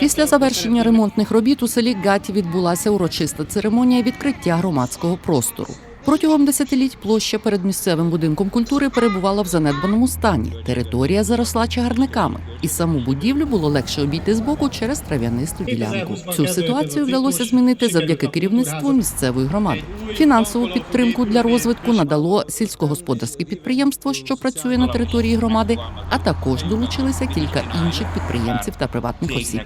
Після завершення ремонтних робіт у селі Гаті відбулася урочиста церемонія відкриття громадського простору. Протягом десятиліть площа перед місцевим будинком культури перебувала в занедбаному стані. Територія заросла чагарниками, і саму будівлю було легше обійти з боку через трав'янисту ділянку. Цю ситуацію вдалося змінити завдяки керівництву місцевої громади. Фінансову підтримку для розвитку надало сільськогосподарське підприємство, що працює на території громади, а також долучилися кілька інших підприємців та приватних осіб.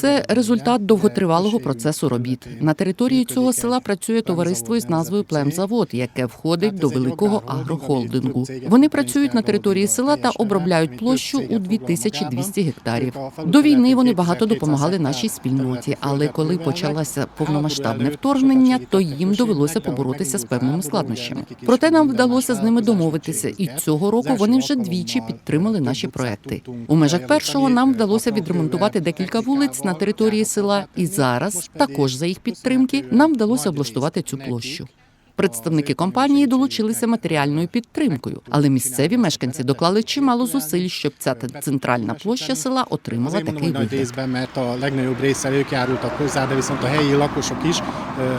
Це результат довготривалого процесу робіт. На території цього села працює товариство із назвою Племзавод, яке входить до великого агрохолдингу. Вони працюють на території села та обробляють площу у 2200 гектарів. До війни вони багато допомагали нашій спільноті, але коли почалося повномасштабне вторгнення, то їм довелося поборотися з певними складнощами. Проте нам вдалося з ними домовитися, і цього року вони вже двічі підтримали наші проекти. У межах першого нам вдалося відремонтувати декілька вулиць на території села, і зараз також за їх підтримки нам вдалося облаштувати цю площу. Представники компанії долучилися матеріальною підтримкою, але місцеві мешканці доклали чимало зусиль, щоб ця центральна площа села отримала такий вигляд.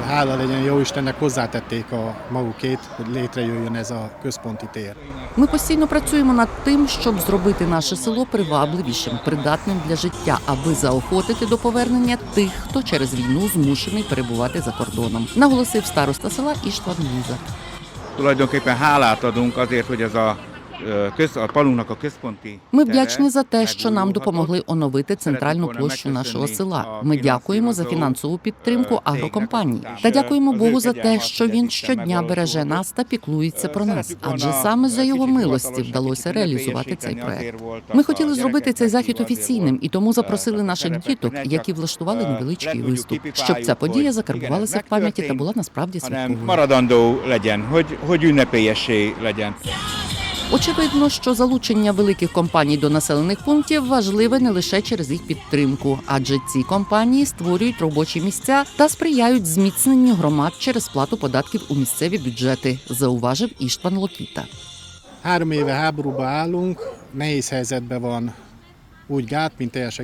Hála legyen jó Istennek, hozzátették a magukét, hogy létrejöjjön ez a központi tér. Ми постійно працюємо над тим, щоб зробити наше село привабливішим, придатним для життя, аби заохотити до повернення тих, хто через війну змушений перебувати за кордоном, наголосив староста села Іштван Музак. Tulajdonképpen hálát adunk azért, hogy ez a, központi Ми вдячні за те, що нам допомогли оновити центральну площу нашого села. Ми дякуємо за фінансову підтримку агрокомпанії та дякуємо Богу за те, що він щодня береже нас та піклується про нас. Адже саме за його милості вдалося реалізувати цей проект. Ми хотіли зробити цей захід офіційним і тому запросили наших діток, які влаштували невеличкий виступ, щоб ця подія закарбувалася в пам'яті та була насправді святковою. Очевидно, що залучення великих компаній до населених пунктів важливе не лише через їх підтримку, адже ці компанії створюють робочі місця та сприяють зміцненню громад через сплату податків у місцеві бюджети, зауважив Іштван Локіта. Három éve háborúba állunk, nehéz helyzetben van úgy Gát, mint teljes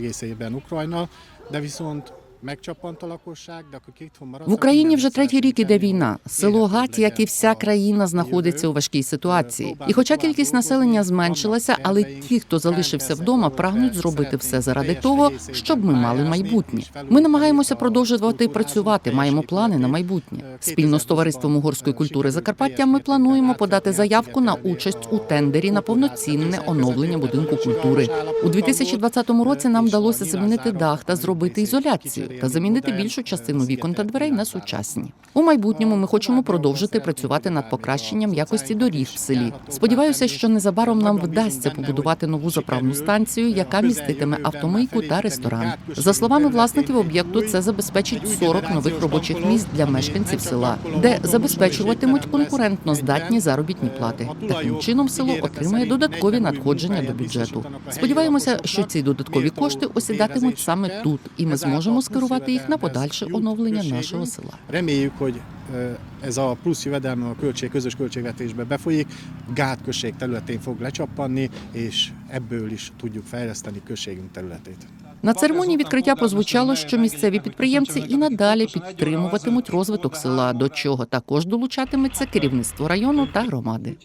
megcsappant a lakosság, de akik itthon. В Україні вже третій рік іде війна. Село hogy Гат, як і вся країна, знаходиться у важкій ситуації. І хоча кількість населення зменшилася, але ті, хто залишився вдома, прагнуть зробити все заради того, щоб ми мали майбутнє. Ми намагаємося продовжувати працювати. Маємо плани на майбутнє. Спільно з товариством угорської культури Закарпаття ми плануємо подати заявку на участь у тендері на повноцінне оновлення будинку культури. У 2020 році нам вдалося замінити дах та зробити ізоляцію та замінити більшу частину вікон та дверей на сучасні. У майбутньому ми хочемо продовжити працювати над покращенням якості доріг в селі. Сподіваюся, що незабаром нам вдасться побудувати нову заправну станцію, яка міститиме автомийку та ресторан. За словами власників об'єкту, це забезпечить 40 нових робочих місць для мешканців села, де забезпечуватимуть конкурентно здатні заробітні плати. Таким чином село отримає додаткові надходження до бюджету. Сподіваємося, що ці додаткові кошти осідатимуть саме тут, і ми зможемо скерувати їх на подальше оновлення нашого села. Reméljük, hogy ez a plusz jövedelme a költség, közös költségvetésbe befolyik, Gát község területén fog lecsappanni, és ebből is tudjuk fejleszteni községünk területét. На церемонії відкриття прозвучало, що місцеві підприємці і надалі підтримуватимуть розвиток села, до чого також долучатиметься керівництво району та громади.